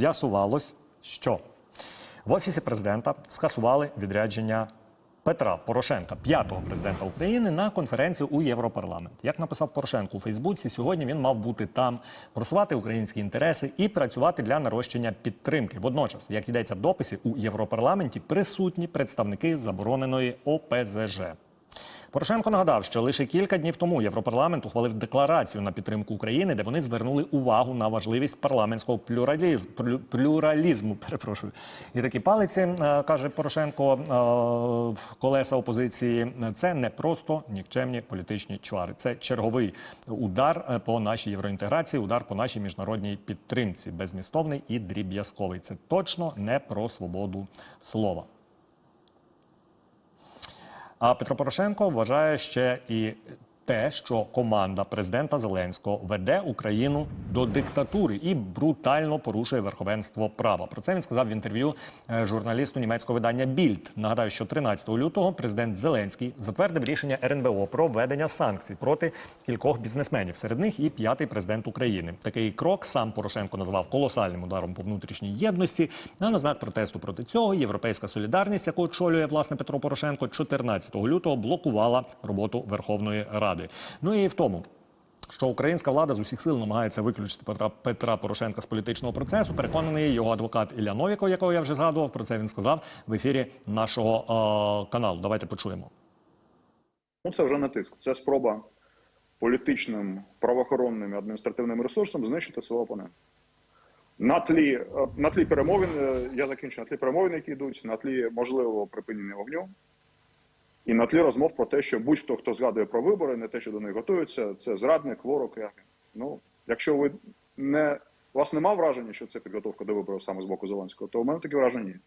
з'ясувалось, що в офісі президента скасували відрядження Петра Порошенка, п'ятого президента України, на конференцію у Європарламент. Як написав Порошенко у Фейсбуці, сьогодні він мав бути там, просувати українські інтереси і працювати для нарощення підтримки. Водночас, як йдеться в дописі, у Європарламенті присутні представники забороненої ОПЗЖ. Порошенко нагадав, що лише кілька днів тому Європарламент ухвалив декларацію на підтримку України, де вони звернули увагу на важливість парламентського плюралізм, плюралізму. Перепрошую, і такі палиці е, каже Порошенко е, в колеса опозиції. Це не просто нікчемні політичні чвари. Це черговий удар е, по нашій євроінтеграції, удар по нашій міжнародній підтримці, безмістовний і дріб'язковий. Це точно не про свободу слова. А Петро Порошенко вважає ще і те, що команда президента Зеленського веде Україну до диктатури і брутально порушує верховенство права. Про це він сказав в інтерв'ю е, журналісту німецького видання Більд. Нагадаю, що 13 лютого президент Зеленський затвердив рішення РНБО про введення санкцій проти кількох бізнесменів. Серед них і п'ятий президент України. Такий крок сам Порошенко назвав колосальним ударом по внутрішній єдності. А на знак протесту проти цього європейська солідарність, яку очолює власне Петро Порошенко, 14 лютого блокувала роботу Верховної Ради. Ну і в тому. Що українська влада з усіх сил намагається виключити Петра Петра Порошенка з політичного процесу. Переконаний його адвокат Ілля Новіков, якого я вже згадував. Про це він сказав в ефірі нашого е, каналу. Давайте почуємо. Ну, це вже не тиск. Це спроба політичним, правоохоронним і адміністративним ресурсом знищити свого опонента. На тлі, е, на тлі перемовин, е, я закінчу, на тлі перемовин, які йдуть, на тлі можливого припинення вогню, і на тлі розмов про те, що будь-хто, хто згадує про вибори, не те, що до них готуються, це зрадник, ворог. Ну, якщо ви не у вас нема враження, що це підготовка до виборів саме з боку Зеленського, то у мене таке враження є.